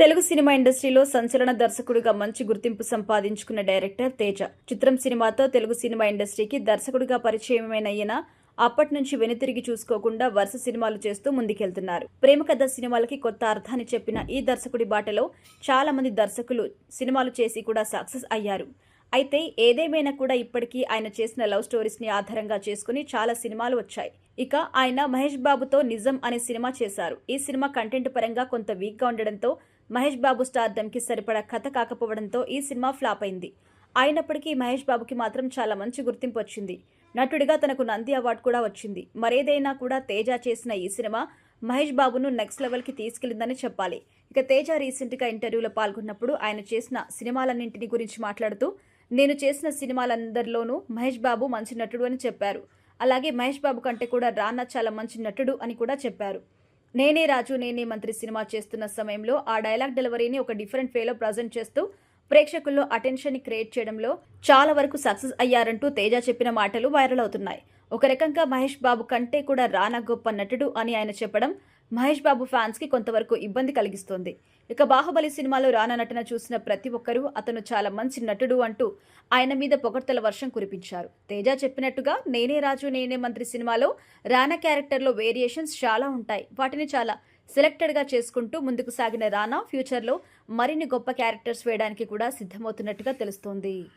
Telugu cinema ఇండస్ట్రీలో సంచలన దర్శకుడిగా మంచి గుర్తింపు సంపాదించుకున్న డైరెక్టర్ తేజ. చిత్రం సినిమాతో తెలుగు సినిమా ఇండస్ట్రీకి దర్శకుడిగా పరిచయమైన ఈయన అప్పటి నుంచి వెనుతిరిగి చూసుకోకుండా వరుస సినిమాలు చేస్తూ ముందుకెళ్తున్నారు. ప్రేమ కథ సినిమాలకి కొత్త అర్థాన్ని చెప్పిన ఈ దర్శకుడి బాటలో చాలా మంది దర్శకులు సినిమాలు చేసి కూడా సక్సెస్ అయ్యారు. అయితే ఏదేమైనా కూడా ఇప్పటికీ ఆయన చేసిన లవ్ స్టోరీస్ని ఆధారంగా చేసుకుని చాలా సినిమాలు వచ్చాయి. ఇక ఆయన మహేష్ బాబుతో నిజం అనే సినిమా చేశారు. ఈ సినిమా కంటెంట్ పరంగా కొంత వీక్గా ఉండడంతో మహేష్ బాబు స్టార్డమ్కి సరిపడా కథ కాకపోవడంతో ఈ సినిమా ఫ్లాప్ అయింది. అయినప్పటికీ మహేష్ బాబుకి మాత్రం చాలా మంచి గుర్తింపు వచ్చింది. నటుడిగా తనకు నంది అవార్డు కూడా వచ్చింది. మరేదైనా కూడా తేజ చేసిన ఈ సినిమా మహేష్ బాబును నెక్స్ట్ లెవెల్కి తీసుకెళ్ళిందని చెప్పాలి. ఇక తేజ రీసెంట్గా ఇంటర్వ్యూలో పాల్గొన్నప్పుడు ఆయన చేసిన సినిమాలన్నింటిని గురించి మాట్లాడుతూ నేను చేసిన సినిమాలందరిలోనూ మహేష్ బాబు మంచి నటుడు అని చెప్పారు. అలాగే మహేష్ బాబు కంటే కూడా రానా చాలా మంచి నటుడు అని కూడా చెప్పారు. నేనే రాజు నేనే మంత్రి సినిమా చేస్తున్న సమయంలో ఆ డైలాగ్ డెలివరీని ఒక డిఫరెంట్ వేలో ప్రజెంట్ చేస్తూ ప్రేక్షకుల్లో అటెన్షన్ని క్రియేట్ చేయడంలో చాలా వరకు సక్సెస్ అయ్యారంటూ తేజ చెప్పిన మాటలు వైరల్ అవుతున్నాయి. ఒక రకంగా మహేష్ బాబు కంటే కూడా రానా గొప్ప నటుడు అని ఆయన చెప్పడం మహేష్ బాబు ఫ్యాన్స్కి కొంతవరకు ఇబ్బంది కలిగిస్తోంది. ఇక బాహుబలి సినిమాలో రానా నటన చూసిన ప్రతి ఒక్కరూ అతను చాలా మంచి నటుడు అంటూ ఆయన మీద పొగడ్తల వర్షం కురిపించారు. తేజ చెప్పినట్టుగా నేనే రాజు నేనే మంత్రి సినిమాలో రానా క్యారెక్టర్లో వేరియేషన్స్ చాలా ఉంటాయి. వాటిని చాలా సెలెక్టెడ్గా చేసుకుంటూ ముందుకు సాగిన రానా ఫ్యూచర్లో మరిన్ని గొప్ప క్యారెక్టర్స్ వేయడానికి కూడా సిద్ధమవుతున్నట్టుగా తెలుస్తోంది.